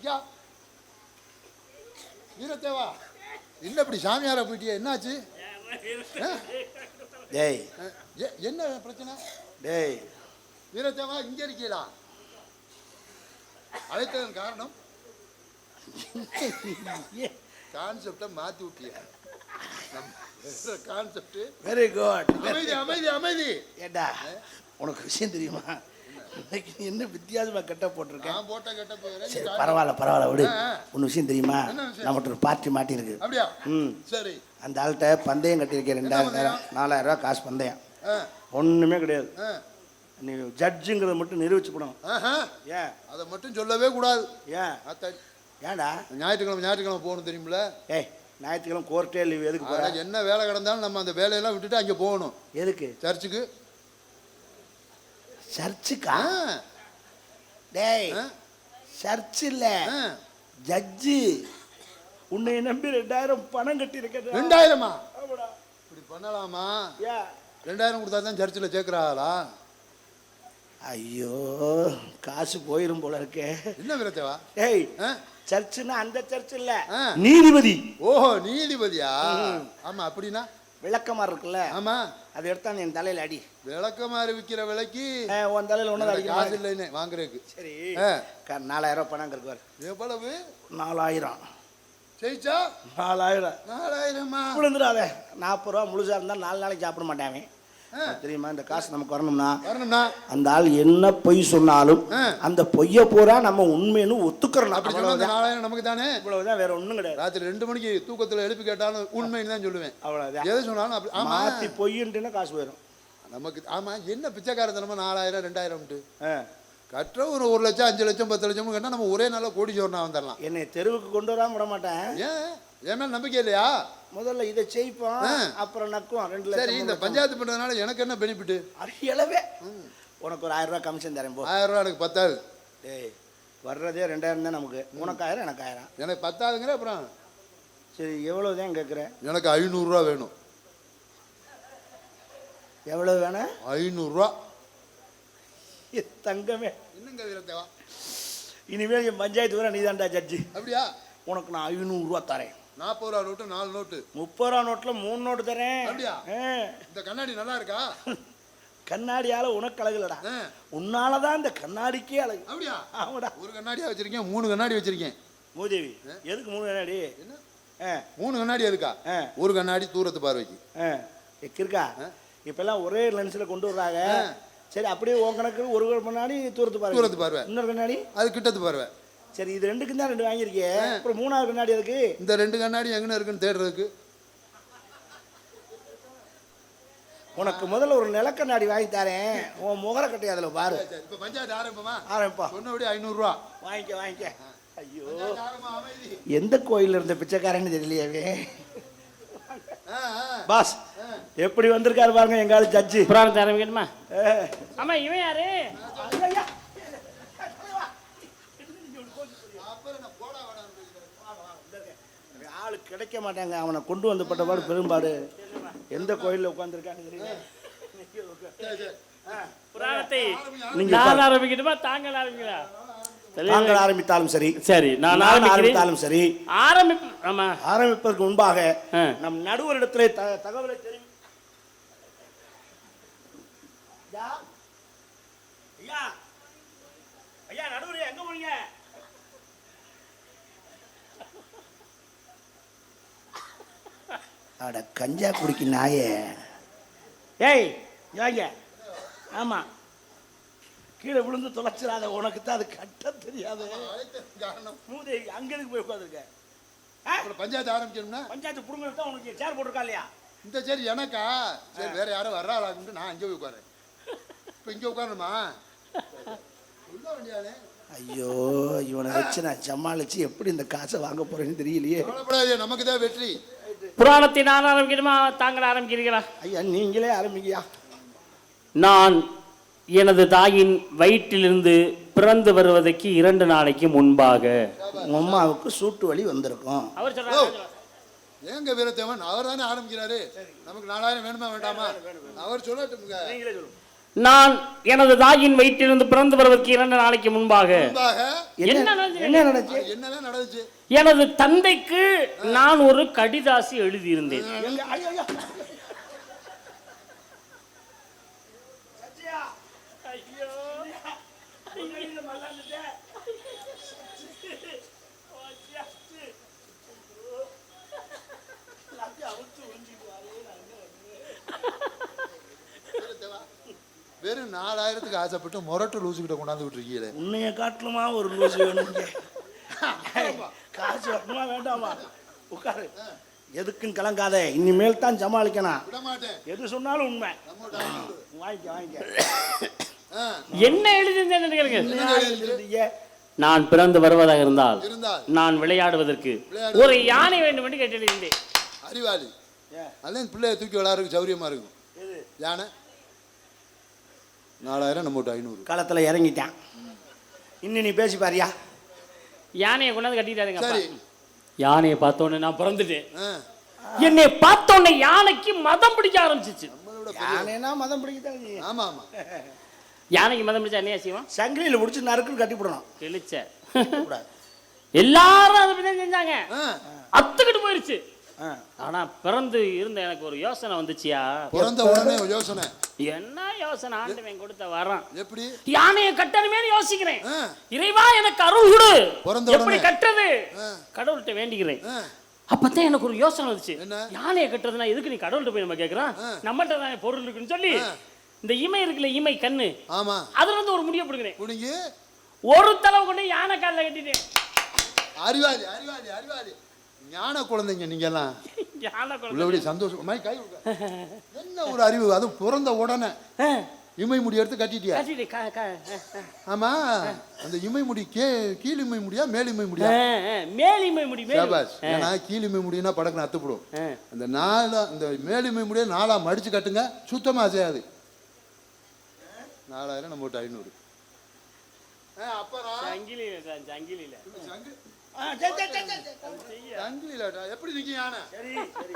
ஐயா. வீரத்தேவா என்ன இப்படி சாமியாரா போயிட்டியா? என்னாச்சு? டேய். என்ன பிரச்சனை? டேய். வீரத்தேவா இங்க இருக்கீங்களா? அழைத்ததன் காரணம்? கான்செப்டை மாத்தி விட்டியா. நம்ம கான்செப்ட் வெரி குட் அமைதி அமைதி அமைதி. ஏண்டா? உனக்கு விஷயம் தெரியுமா? இன்னைக்கு என்ன வித்தியாசமா கட்ட போட்டிருக்க நான் போட்ட கெட்ட போகிறேன் சரி பரவாயில்ல பரவாயில்ல விடு. ஒன்று விஷயம் தெரியுமா? நம்மகிட்ட ஒரு பார்ட்டி மாட்டியிருக்கு. அப்படியா? ம். சரி. அந்த ஆள்கிட்ட பந்தயம் கட்டியிருக்கேன் ரெண்டாயிரம்? நாலாயிரம் ரூபா காசு பந்தயம். ஒன்றுமே கிடையாது. நீ ஜட்ஜுங்கிறத மட்டும் நிரூபிச்சுக்கணும். ஏன்? அதை மட்டும் சொல்லவே கூடாது. ஏன்? ஏன்டா? ஞாயிற்றுக்கிழமை ஞாயிற்றுக்கிழமை போகணும் தெரியுமில ஏய் ஞாயிற்றுக்கிழமை கோர்ட்டே லீவ் எதுக்கு அதான் என்ன வேலை கிடந்தாலும் நம்ம அந்த வேலையெல்லாம் விட்டுட்டு அங்கே போகணும். எதுக்கு? சர்ச்சுக்கு. சர்ச்சுக்கா டேய் சர்ச் இல்ல. ஜட்ஜு. உன்னை நம்பி ரெண்டாயிரம் பணம் கட்டியிருக்கேன் ரெண்டாயிரமா? இப்படி பண்ணலாமா? ரெண்டாயிரம் கொடுத்தா தான் சர்ச்சில் சேர்க்குறாளா? ஐயோ காசு போயிரும் போல இருக்கே. என்ன விரத்தேவா ஏய்? சர்ச்சுன்னா அந்த சர்ச் இல்ல. நீதிபதி. ஓஹோ நீதிபதியா? ஆமா அப்படின்னா? விளக்கமாறு இருக்குல்ல? ஆமா. அதை எடுத்தா நீ என் தலையில அடி. விளக்கமாறு விற்கிற விலைக்கு உன் தலையில ஒன்றும் எனக்கு காசு இல்லைன்னு வாங்குறதுக்கு. சரி. நாலாயிரம் ரூபாய் பணம் இருக்கு பாரு. எவ்வளவு? நாலாயிரம். ஜெயிச்சா? நாலாயிரம். நாலாயிரமா? விழுந்துடாத. நாற்பது ரூபா முழுசா இருந்தால் நாலு நாளைக்கு சாப்பிட மாட்டாங்க ஆ. தெரியுமா? இந்த காசு நமக்கு வரணும்னா வரணும்னா? அந்த ஆள் என்ன பொய் சொன்னாலும். அந்த பொய்யை பூரா நம்ம உண்மைன்னு ஒத்துக்கிறோம் நமக்கு தானே? இவ்வளவுதான் வேற ஒண்ணும் கிடையாது. ராத்திரி ரெண்டு மணிக்கு தூக்கத்துல எழுப்பி கேட்டாலும் உண்மைன்னு தான் சொல்லுவேன். அவ்வளவுதான் எதை சொன்னாலும் மாத்தி பொய்ன்ட்டுன்னா காசு போயிடும் நமக்கு ஆமா என்ன பிச்சைக்காரத்தனமா நாலாயிரம் ரெண்டாயிரம்ட்டு. கற்ற ஒரு ஒரு லட்சம் அஞ்சு லட்சம் பத்து லட்சம் கேட்டா நம்ம ஒரே நாளில் கோடி சோர்னா வந்துடலாம். என்னை தெருவுக்கு கொண்டு வராம விட மாட்டேன். ஏன்? என் மேல நம்பிக்கை இல்லையா? முதல்ல இதை செய்ப்போம். அப்புறம் நக்குவோம் ரெண்டு சரி இந்த பஞ்சாயத்து பண்றதுனால எனக்கு என்ன பெனிஃபிட். அடியளவே உனக்கு ஒரு ஆயிரம் ரூபாய் கமிஷன் தரேன் போ. ஆயிரம் ரூபா எனக்கு பத்தாது. டேய் வர்றதே ரெண்டாயிரம் தான் நமக்கு. உனக்கு ஆயிரம் எனக்கு ஆயிரம். எனக்கு பத்தாதுங்கிற அப்புறம்? சரி எவ்வளவு தான் கேட்குறேன்? எனக்கு ஐநூறுரூவா வேணும். எவ்வளவு வேணும்? ஐநூறுரூவா தங்கமே. என்னங்க வீரத்தேவா இனிமேல் என் பஞ்சாயத்து வர நீதான்டா ஜட்ஜி அப்படியா? உனக்கு நான் ஐநூறுரூவா தரேன். நாற்பது ரூபா நோட்டு நாலு நோட்டு. முப்பது ரூபா நோட்டில் மூணு நோட்டு தரேன். அப்படியா? இந்த கண்ணாடி நல்லா இருக்கா? கண்ணாடியால உனக்கு அழகுலடா. ஆ. உன்னால தான் இந்த கண்ணாடிக்கே அழகு. அப்படியா? ஆமாடா. ஒரு கண்ணாடியா வச்சிருக்கேன் மூணு கண்ணாடி வச்சிருக்கேன். மூதேவி எதுக்கு மூணு கண்ணாடி? என்ன? மூணு கண்ணாடி எதுக்கா. ஒரு கண்ணாடி தூரத்து பார்வைக்கு. இருக்கா? இப்பெல்லாம் ஒரே லென்ஸில் கொண்டு வர்றாங்க. சரி அப்படியே உன் கணக்கு ஒரு கண்ணாடி தூரத்து பாரு தூரத்து பார்வை. இன்னொரு கண்ணாடி? அது கிட்டத்து பார்வை. சரி இது ரெண்டுக்கும் தான் ரெண்டு வாங்கியிருக்கியே. அப்புறம் மூணாவது கண்ணாடி எதுக்கு? இந்த ரெண்டு கண்ணாடி எங்கன இருக்குன்னு தேடுறதுக்கு. உனக்கு முதல்ல ஒரு நிலக்கண்ணாடி வாங்கி தரேன். உன் முகரக்கட்டை அதில் பாரு. இப்ப பஞ்சாயத்து ஆரம்பமா ஆரம்பிப்பா. சொன்னபடி ஐநூறுரூவா வாங்கிக்க வாங்கிக்க. ஐயோ. எந்த கோயில்ல இருந்த பிச்சைக்காரன்னு தெரியலையாவே. பாஸ் எப்படி வந்திருக்காரு பாருங்க எங்க ஆளு ஜட்ஜு புராணத்தை ஆரம்பிக்கணுமா ஆமா இவன் யாரு? ஆளு கிடைக்க மாட்டாங்க. அவனை கொண்டு வந்து பட்டபாடு பெரும்பாடு. எந்த கோயில்ல உட்காந்துருக்கான்னு. புராணத்தை நீங்க நான் ஆரம்பிக்கணுமா தாங்கள் ஆரம்பிக்கிறா தாங்கள் ஆரம்பித்தாலும் சரி. சரி நான் ஆரம்பித்தாலும் சரி. ஆரம்பிப்பு ஆமா. ஆரம்பிப்பதற்கு முன்பாக. நம் நடுவரிடத்திலே தகவலை தெரிவி ஐயா ஐயா ஐயா நடுவரே எங்க போறீங்க அட கஞ்சா குடிக்கு நாயே. ஏய் வாங்க ஆமா. கீழே விழுந்து தொலைச்சிடாத உனக்கு தான் அது கட்ட தெரியாது. அழைத்ததன் காரணம். மூதே அங்க எதுக்கு போய் உட்காந்துருக்க அப்புறம் பஞ்சாயத்து ஆரம்பிக்கணும்னா? பஞ்சாயத்து புடுங்க தான் உனக்கு சேர் போட்டிருக்கா இல்லையா? இந்த சரி எனக்கா? சரி வேற யாரும் வர்றாளான்னு நான் அங்கே போய் உட்காரேன் இப்போ இங்கே உட்காரணுமா? சொல்ல வேண்டியானே ஐயோ இவனை வச்சு நான் சமாளிச்சு எப்படி இந்த காசை வாங்க போறேன்னு தெரியலையே. நமக்கு தான் வெற்றி. புராணத்தை நான் ஆரம்பிக்கணுமா? தாங்கள் ஆரம்பிக்கிறீர்களா? ஐயா நீங்களே ஆரம்பிங்கயா நான் எனது தாயின் வயிற்றிலிருந்து பிறந்து வருவதற்கு இரண்டு நாளைக்கு முன்பாக. அம்மாவுக்கு சூட்டு வலி வந்திருக்கும். அவர் சொல்றாரு ஏங்க வீரத்தேவன்? அவர் தானே ஆரம்பிக்கிறாரு. நமக்கு நாலாயிரம் வேணுமா வேண்டாமா? அவர் சொல்லுங்க. நான் எனது தாயின் வயிற்றிலிருந்து பிறந்து வருவதற்கு இரண்டு நாளைக்கு முன்பாக. முன்பாக? என்ன நடந்தது? என்ன நடந்துச்சு? என்னதான் நடந்துச்சு? எனது தந்தைக்கு நான் ஒரு கடிதாசி எழுதியிருந்தேன். எங்க ஐயோ ஐயோ. வெறும் நாலாயிரத்துக்கு ஆசைப்பட்டு முரட்டு லூசுக்கிட்ட கொண்டாந்து விட்டுருக்கீங்களே. உன்னைய காட்டலுமா ஒரு லூசு வேணுங்க வரணுமா வேண்டாமா? உட்காரு. எதுக்கும் கலங்காத இனிமேல் தான் சமாளிக்கணும். விட மாட்டேன் எது சொன்னாலும் உண்மை. வாங்கிக்க வாங்கிக்க. என்ன எழுதியிருந்தேன்? நான் பிறந்து வருவதாக இருந்தால் நான் விளையாடுவதற்கு. ஒரு யானை வேண்டும் என்று கேட்டிருந்தேன் அறிவாளி. ஏன்? அதான் பிள்ளைய தூக்கி விளையாடுறதுக்கு சௌரியமா இருக்கும். எது? யானை. நாலாயிரம் நம்மகிட்ட ஐநூறு. களத்துல இறங்கிட்டான். இன்னும் நீ பேசி பாரியா? யானையை கொண்டாந்து கட்டிட்டாருங்க சரி. யானையை பார்த்தோன்னே நான் பிறந்துட்டேன். என்னை பார்த்தோன்னே யானைக்கு மதம் பிடிக்க ஆரம்பிச்சிச்சு. யானைனா மதம் பிடிக்கத்தான். ஆமா ஆமா யானைக்கு மதம் பிடிச்சா என்ன செய்வோம் சங்கிலியில பிடிச்சி நறுக்குன்னு கட்டி போடணும். கிழிச்ச. எல்லாரும் அதை பத்தி செஞ்சாங்க. அத்துக்கிட்டு போயிருச்சு. ஆனா பிறந்து இருந்த எனக்கு ஒரு யோசனை வந்துச்சியா? பிறந்த உடனே ஒரு யோசனை. என்ன யோசனை? ஆண்டவன் கொடுத்த வரம். எப்படி? யானையை கட்டணுமே யோசிக்கிறேன். இறைவா எனக்கு அருள் கொடு. எப்படி. கட்டுறது. கடவுள்கிட்ட வேண்டிக்கிறேன். அப்பதான் எனக்கு ஒரு யோசனை வந்துச்சு? யானையை கட்டுறதுனா எதுக்கு நீ கடவுள்கிட்ட போய் நம்ம கேட்கறோம் ஆ. நம்மள்ட்ட தான் பொருள் இருக்குன்னு சொல்லி. இந்த இமை இருக்குல்ல இமை கண்ணு. ஆமா. அதுல இருந்து ஒரு முடிய பிடிக்கிறேன் ஒரு தடவை கொண்டு யானை காலில் கட்டிட்டேன். அறிவாளி அறிவாளி அறிவாளி. ஞான குழந்தைங்க நீங்க எல்லாம் யானை குழந்தை. உள்ளபடி சந்தோஷம். மை கை. என்ன ஒரு அறிவு? அதுவும் பிறந்த உடனே. இமை முடி எடுத்து கட்டிட்டியா? ஆமா. அந்த இமை முடி கே கீழ் இமை முடியா மேல் இமை முடியா? மேல் இமை முடி சாபாஸ் ஏன்னா கீழ் இமை முடினா படக்குன்னு அத்துப்படும். அந்த நாலா இந்த மேல் இமை முடிய நாலா மடிச்சு கட்டுங்க சுத்தமா அசையாது நாலாயிரம் நம்ம ஐநூறு. அப்புறம் சங்கிலியில சார், சங்கிலியில சங்கிலிலாட்டா எப்படி நிக்க யானை? சரி சரி.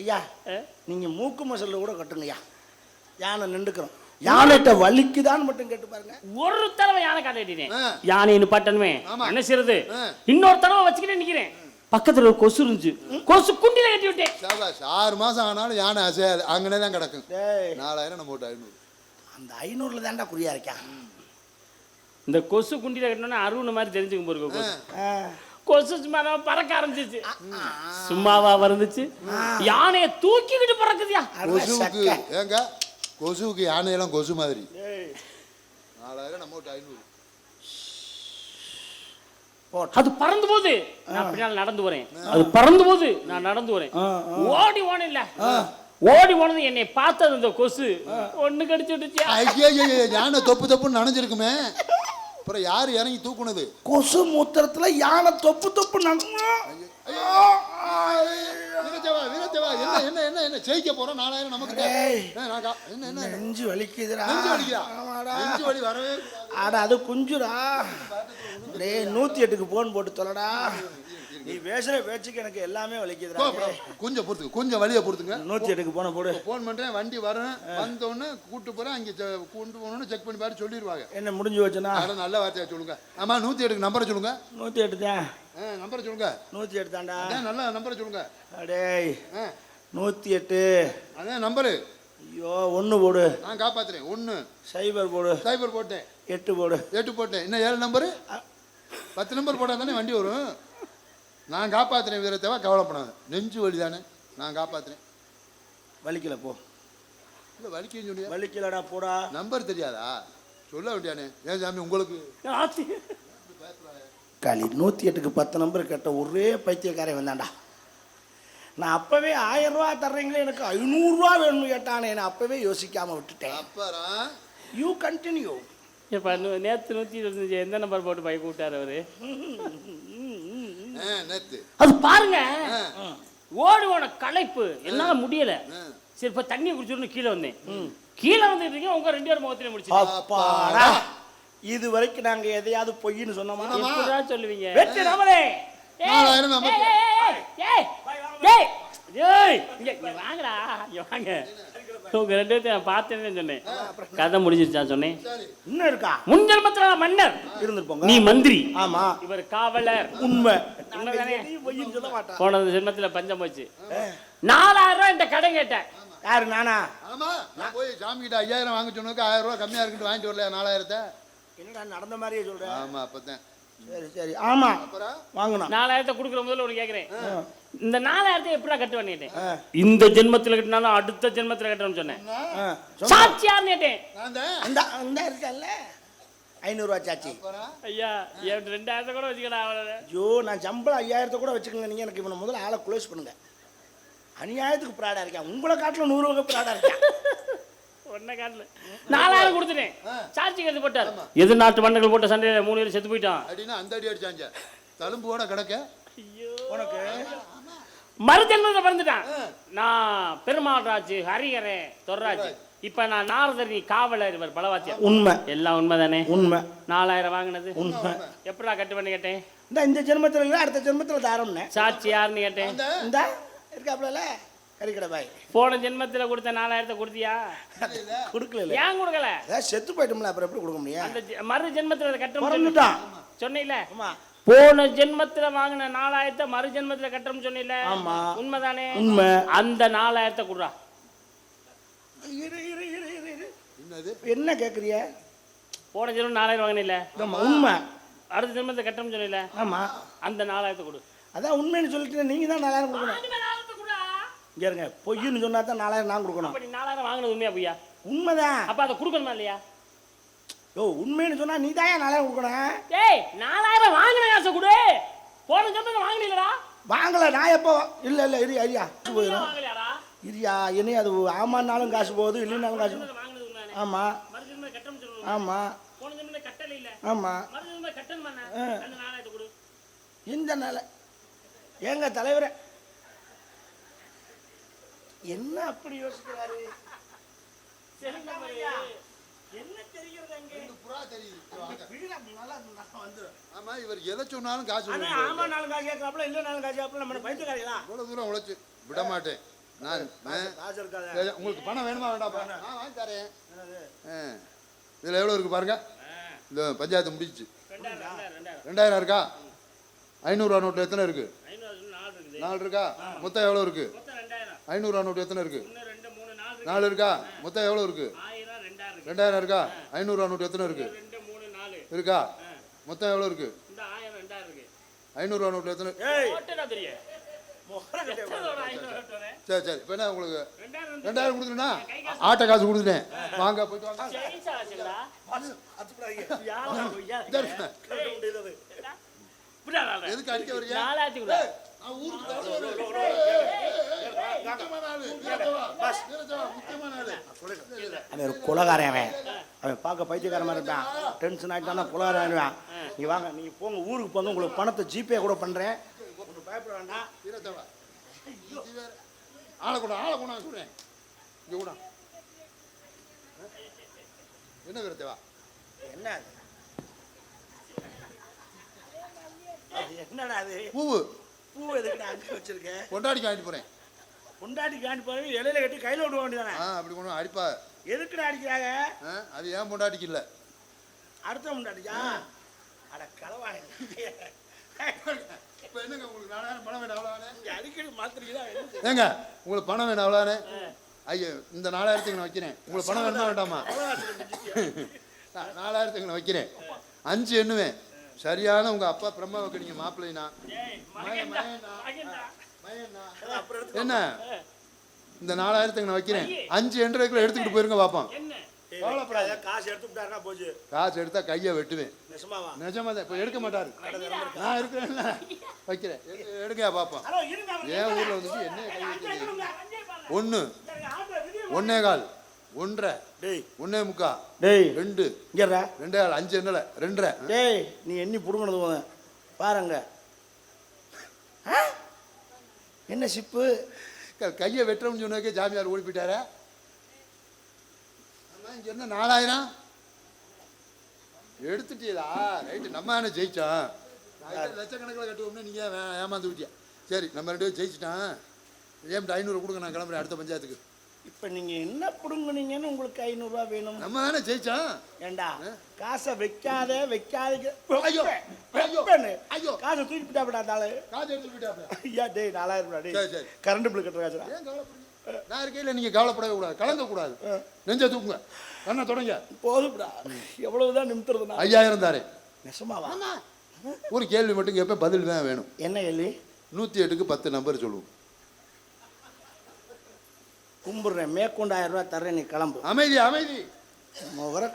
ஐயா ஆ? நீங்க மூக்கு மசல்ல கூட கட்டுங்கய்யா யானை நின்றுக்கிறோம். யானைகிட்ட வலிக்குதான்னு மட்டும் கேட்டு பாருங்க. ஒரு தடவை யானை கட்டிட்டேன் ஆ. யானை நிப்பாட்டணுமே ஆமா. என்ன செய்யறது. இன்னொரு தடவை வச்சுக்கிட்டே நிக்கிறேன். பக்கத்துல ஒரு கொசு இருந்துச்சு. கொசு குண்டில கட்டி விட்டேன். ஆறு மாசம் ஆனாலும் யானை அசையாது. அங்கனே தான் கிடக்கும். டேய். நாலாயிரம் நம்ம ஐநூறு. அந்த ஐநூறுல தான்டா குறியா இருக்கான். இந்த கொசு குண்டில கட்டினோன்னா அருண் மாதிரி தெரிஞ்சுக்கும் போருக்கு கொசு தான் பறக்க ஆரம்பிச்சிச்சு. சும்மாவா வந்துச்சு யானையை தூக்கிக்கிட்டு பறக்குதியா? கொசுவுக்கு. ஏங்க கொசுவுக்கு யானையெல்லாம் கொசு மாதிரி. நாலாயிரம் நம்ம விட்டு ஐநூறு. அது பறந்து போது நான் பின்னால் நடந்து வரேன். அது பறந்து போது நான் நடந்து வரேன். ஓடி போனேன் இல்ல ஓடி போனது என்னை பார்த்தது இந்த கொசு. ஒண்ணு கடிச்சு விட்டுச்சியா? ஐயா யானை தொப்பு தொப்புன்னு நனைஞ்சிருக்குமே. அப்புறம் யார் இறங்கி தூக்குனது? கொசு மூத்திரத்துல யானை தொப்பு தொப்பு என்ன என்ன என்ன என்ன? ஜெயிக்க போறோம் நாலாயிரம் நமக்கு. என்ன, என்ன நெஞ்சு வலிக்குதுடா. நெஞ்சு வலிக்குதா. நெஞ்சு வலி வரவே அட அது குஞ்சுடா. டேய் நூத்தி எட்டுக்கு போன் போட்டு தொலைடா. நீ பேசுற பேச்சுக்கு எனக்கு எல்லாமே வலிக்குதுடா. டேய். கொஞ்சம் பொறுத்துங்க கொஞ்சம் வழியை பொறுத்துங்க. நூத்தி எட்டுக்கு போன போடு. ஃபோன் பண்றேன். வண்டி வரும் வந்தோடனே கூட்டு போறேன். அங்கே கொண்டு போகணும்னு செக் பண்ணி பாரு சொல்லிடுவாங்க. என்ன முடிஞ்சு வச்சுனா அதெல்லாம் நல்ல வார்த்தையா சொல்லுங்க. ஆமா நூத்தி எட்டுக்கு நம்பரை சொல்லுங்க. நூத்தி எட்டு தான். நம்பரை சொல்லுங்க. நூத்தி எட்டு தான்டா. அதான் நல்ல நம்பரை சொல்லுங்க. அடேய் நூத்தி எட்டு. அதான் நம்பரு. ஐயோ ஒன்று போடு. நான் காப்பாத்துறேன். ஒன்று சைபர் போடு. சைபர் போட்டேன். எட்டு போடு. எட்டு போட்டேன். இன்னும் ஏழு நம்பரு? பத்து நம்பர் போட்டால் தானே வண்டி வரும்? நான் காப்பாத்துறேன் வீரத்தேவா கவலைப்படாத. நெஞ்சு வலி தானே? நான் காப்பாத்துறேன். வலிக்கல போ. இல்லை வலிக்குன்னு சொன்னியா? வலிக்கலடா போடா. நம்பர் தெரியாதா? சொல்ல வேண்டியானே. ஏன் சாமி உங்களுக்கு. களி நூற்றி எட்டுக்கு பத்து நம்பர் கேட்ட ஒரே பைத்தியக்காரன் வந்தான்டா நான் அப்பவே ஆயிரம் ரூபா தர்றீங்களே எனக்கு ஐநூறுரூவா வேணும்னு கேட்டானே நான் அப்பவே யோசிக்காம விட்டுட்டேன். அப்புறம் யூ கண்டினியூ இப்ப நூ- நேத்து நூத்தி இருபத்தஞ்சு எந்த நம்பர் போட்டு பைக் கூட்டாரு அவரு? அது பாருங்க. ஆ, ஓடி ஓட களைப்பு என்னால முடியல. சரி இப்ப தண்ணியை குடிச்சுட்டு கீழே வந்தேன். கீழே வந்துட்டு இருக்கீங்க உங்க ரெண்டு பேரும் முகத்திலே முடிச்சு இது வரைக்கும் நாங்க எதையாவது பொய்ன்னு சொன்னோமா? சொல்லுவீங்க? வெற்றி நம்மளே ஏய், நாலாயிரம் நமக்கு. ஏய், இங்க இங்க வாங்கடா இங்க வாங்க. உங்க ரெண்டு பேர்த்தையும் நான் பார்த்தேன்னு சொன்னேன். கதை முடிஞ்சிருச்சான் சொன்னேன். இன்னும் இருக்கா? முன் ஜென்மத்துல நான் மன்னர் இருந்திருப்போங்க நீ மந்திரி. ஆமா. இவர் காவலர். உண்மை. உண்மைதானே? போன ஜென்மத்துல பஞ்சம் போச்சு. நாலாயிரம் ரூபாய் இந்த கடன் கேட்டேன். யாரு நானா? ஆமா. நான் போய் சாமி கிட்ட ஐயாயிரம் வாங்க சொன்னதுக்கு ஆயிரம் ரூபாய் கம்மியா இருக்குன்னு வாங்கிட்டு வரல நாலாயிரத்தை? என்னடா நடந்த மாதிரியே சொல்ற? ஆமா அப்பதான் சரி சரி. ஆமா. வாங்கணும் நாலாயிரத்தை கொடுக்குற முதல்ல உனக்கு கேட்குறேன் இந்த நாலாயிரத்தை எப்படா கட்டு பண்ணிட்டேன்? ஆ. இந்த ஜென்மத்துல கட்டினாலும் அடுத்த ஜென்மத்துல கட்டணும்னு சொன்னேன். சாட்சியார் கேட்டேன். அந்த அந்த இருக்கல்ல ஐநூறுரூவா சாச்சி ஐயா என் ரெண்டாயிரத்தை கூட வச்சுக்கடா ஐயோ நான் சம்பளம் ஐயாயிரத்தை கூட வச்சுக்கோங்க. நீங்கள் எனக்கு இவனை முதல்ல ஆளை க்ளோஸ் பண்ணுங்க. அநியாயத்துக்கு ப்ராடா இருக்கேன். உங்களை காட்டில் நூறு வகை ப்ராடா இருக்கேன். ஒன்ன நாலாயிரம் கொடுத்துட்டேன். சாட்சி கருத்து போட்டார். எது நாட்டு மன்னர்கள் போட்ட சண்டையில மூணு பேர் செத்து போயிட்டான்? அப்படின்னா அந்த அடி அடிச்சாங்க. தழும்போட கிடக்க? ஐயோ. உனக்கு? மறுஜென்மத்தை பிறந்துட்டான் நான் பெருமாள் ராஜு ஹரிகரே தொர்ராஜ். இப்ப நான் நாரதரி காவலர் இவர் பலவாத்தியம் உண்மை. எல்லாம் உண்மைதானே? உண்மை. நாலாயிரம் வாங்கினது. உண்மை. எப்படா கட்டு பண்ணி கேட்டேன்? இந்த இந்த ஜென்மத்தில் இல்லை அடுத்த ஜென்மத்தில் தாரம்னே. சாட்சி யாருன்னு கேட்டேன்? இந்த. இருக்காப்புல கறிக்கடை பாய். போன ஜென்மத்துல கொடுத்த நாலாயிரத்தை கொடுத்தியா? கொடுக்கல ஏன் கொடுக்கல? செத்து போயிட்டோம்ல அப்புறம் எப்படி கொடுக்க முடியும்? அந்த மறு ஜென்மத்துல அதை கட்டணும் பிறந்துட்டான் சொன்னீல போன ஜென்மத்துல வாங்கின நாலாயிரத்தை மறு ஜென்மத்துல கட்டணும் சொன்னீல ஆமா. உண்மைதானே? உண்மை. அந்த நாலாயிரத்தை கொடுறா. இரு இரு இரு இரு இரு. என்னது? என்ன கேட்குறிய போன ஜென்மம் நாலாயிரம் வாங்கினில்ல? உண்மை. அடுத்த ஜென்மத்தை கட்டணும் சொன்னீல ஆமா. அந்த நாலாயிரத்தை கொடு. அதான் உண்மைன்னு சொல்லிட்டு நீங்கள் தான் நாலாயிரம் கொடுக்கணும். இங்க இருங்க. பொய்ன்னு சொன்னா தான் நாலாயிரம் நான் கொடுக்கணும். அப்ப நீ நாலாயிரம் வாங்கினது உண்மையா பொய்யா உண்மைதான். அப்ப அதை கொடுக்கணுமா இல்லையா? யோ உண்மைன்னு சொன்னா நீ தான் நாலாயிரம் கொடுக்கணும். டேய் நாலாயிரம் வாங்கின காசை கொடு. போன ஜென்மத்தை வாங்கினீங்களா வாங்கல. நான் எப்போ? இல்ல இல்ல இரு ஐயா. இரியா என்ன அது ஆமான்னாலும் காசு போகுது இல்லைனாலும் காசு போகுது. வாங்கினது உண்மைதானே? ஆமா. மறு ஜென்மத்தை கட்டணும் சொல்லணும் ஆமா போன ஜென்மத்தை கட்டல இல்ல ஆமா மறு ஜென்மத்தை கட்டணும் பண்ண ஆ. அந்த நாலாயிரத்தை கொடு இந்த நிலை ஏங்க தலைவரே என்ன அப்படி யோசிக்கிறாரு? என்ன தெரிகிறது இவர் எதை சொன்னாலும் காசு. ஆமா நாளும் காசு கேட்கறாப்புல இல்ல நாளும் காசு கேட்கறாப்புல நம்ம பைத்தியக்காரங்களா இவ்வளவு தூரம் உழைச்சு. விட மாட்டேன். நான் உங்களுக்கு பணம் வேணுமா வேண்டாமா? நான் வாங்கி தரேன். ஆ. இதுல எவ்வளவு இருக்கு பாருங்க. இந்த பஞ்சாயத்து முடிஞ்சுச்சு. ரெண்டாயிரம் இருக்கா? ஐநூறுரூவா நோட்டு எத்தனை இருக்கு? ஐநூறு நாலு நாலு இருக்கா? மொத்தம் எவ்வளோ இருக்கு? ஐநூறுரூவா நோட்டு எத்தனை இருக்கு? ஒன்று ரெண்டு மூணு நாலு இருக்கு. நாலு இருக்கா? மொத்தம் எவ்வளோ இருக்கு? ஆயிரம் ரெண்டாயிரம் இருக்கு. ஐநூறுரூவா நோட்டு எத்தனை இருக்கு? ரெண்டு மூணு நாலு. இருக்கா? மொத்தம் எவ்வளோ இருக்கு? இந்த ஆயிரம் ரெண்டாயிரம் இருக்கு. ஐநூறுரூவா நோட்டு எத்தனை? ஐநூறு? சரி சரி. இப்போ என்ன உங்களுக்கு? ரெண்டாயிரம் கொடுத்துட்டேன்னா ஆட்டோ காசு கொடுத்துட்டேன் வாங்க போயிட்டு வாங்க? எதுக்கு அடிக்க வரீங்க அவன் ஒரு குலகாரன் அவன். அவன் பார்க்க மாதிரி இருப்பான். டென்ஷன் ஆகிட்டானா குலகாரன் ஆயிடுவான். நீ வாங்க நீங்க போங்க ஊருக்கு போங்க. உங்களுக்கு பணத்தை ஜிபே கூட பண்றேன். ஒன்றும் பயப்பட வேண்டாம். வீரஜவா. இது வேற. ஆளை கூட ஆளை கொண்டா சொல்றேன். இங்க கூட. என்ன வீரத்தேவா என்ன? என்னடா அது? பூவு. பூ எதுக்குடா அங்கே வச்சிருக்கேன் கொண்டாடிக்கு வாங்கிட்டு போறேன். பொண்டாட்டி காண்டி போய் இலையில கட்டி கையில விட வேண்டியதானே ஆ அப்படி கொண்டு அடிப்பா. எதுக்குடா அடிக்கிறாங்க? ஆ, அது ஏன் பொண்டாட்டிக்கு இல்லை. அடுத்த பொண்டாட்டியா அட இப்போ என்னங்க உங்களுக்கு நாலாயிரம் பணம் வேணும் அவ்வளோதானே அடிக்கடி மாத்திரீங்களா? ஏங்க உங்களுக்கு பணம் வேணும் அவ்வளோதானே ஐயோ இந்த நாலாயிரத்துக்கு நான் வைக்கிறேன். உங்களுக்கு பணம் வேணுமா வேண்டாமா? நாலாயிரத்துக்கு நான் வைக்கிறேன். அஞ்சு எண்ணுவேன். சரியான உங்க அப்பா பிரம்மாவுக்கு நீங்க மாப்பிள்ளைனா. என்ன? இந்த நாலாயிரத்துக்கு நான் வைக்கிறேன். அஞ்சு எண்ணுக்குள்ள எடுத்துக்கிட்டு போயிருங்க பார்ப்போம் காசு எடுத்து விட்டாருன்னா போச்சு. காசு எடுத்தா கையை வெட்டுவேன். நிஜமா தான். இப்போ எடுக்க மாட்டாரு. நான் இருக்கிறேன்ல. வைக்கிறேன். எடு- எடுங்க பார்ப்போம் என் ஊர்ல வந்துட்டு என்ன கை. ஒன்று ஒன்னே கால். ஒன்றரை. டேய். ஒன்னே முக்கா. டேய். ரெண்டு. இங்கடா ரெண்டே கால். அஞ்சு எண்ணல ரெண்டரை. டேய் நீ எண்ணி புடுங்கினது போங்க பாருங்க? என்ன சிப்பு க- கையை வெட்டுறோம்னு சொன்னதுக்கே ஜாமியார் ஓடி போயிட்டாரா இங்க என்ன நாலாயிரம்? எடுத்துட்டீங்களா? ரைட்டு நம்ம ஜெயிச்சோம். நான் லட்சக்கணக்கில் கட்டுவோம்னு நீங்கள் ஏமாந்து விட்டியா சரி நம்ம ரெண்டு பேரும் ஜெயிச்சிட்டான் ஏன் ஐநூறு கொடுங்க நான் கிளம்புறேன் அடுத்த பஞ்சாயத்துக்கு. இப்போ நீங்கள் என்ன பிடுங்குனீங்கன்னு உங்களுக்கு ஐநூறுரூவா வேணும். நம்ம தானே ஜெயிச்சோம். ஏண்டா காசை வைக்காத வைக்காதீங்க. ஐயோ, ஐயோ. காசை தூக்கி விட்டா தாளு. காசு எடுத்து போயிட்டாப்ல ஐயா டேய் நாலாயிரம் ரூபா டேய். கரண்ட் பில் கட்டுற காசுடா. நான் இருக்கையில் நீங்கள் கவலைப்படவே கூடாது. கலங்க கூடாது நெஞ்ச தூக்குங்க. கண்ணை தொடங்க. போதும்டா. எவ்வளவுதான் நிமித்துறதுனா. ஐயாயிரம் தாரே. நெசமாவா? ஒரு கேள்வி மட்டும் கேட்பேன் பதில் தான் வேணும். என்ன கேள்வி? நூற்றி எட்டுக்கு பத்து நம்பர் சொல்லுவோம். கும்பிடுறேன். மேற்கொண்டு ஆயிரம் ரூபா தர்றேன் நீ கிளம்பு. அமைதி அமைதி. முகர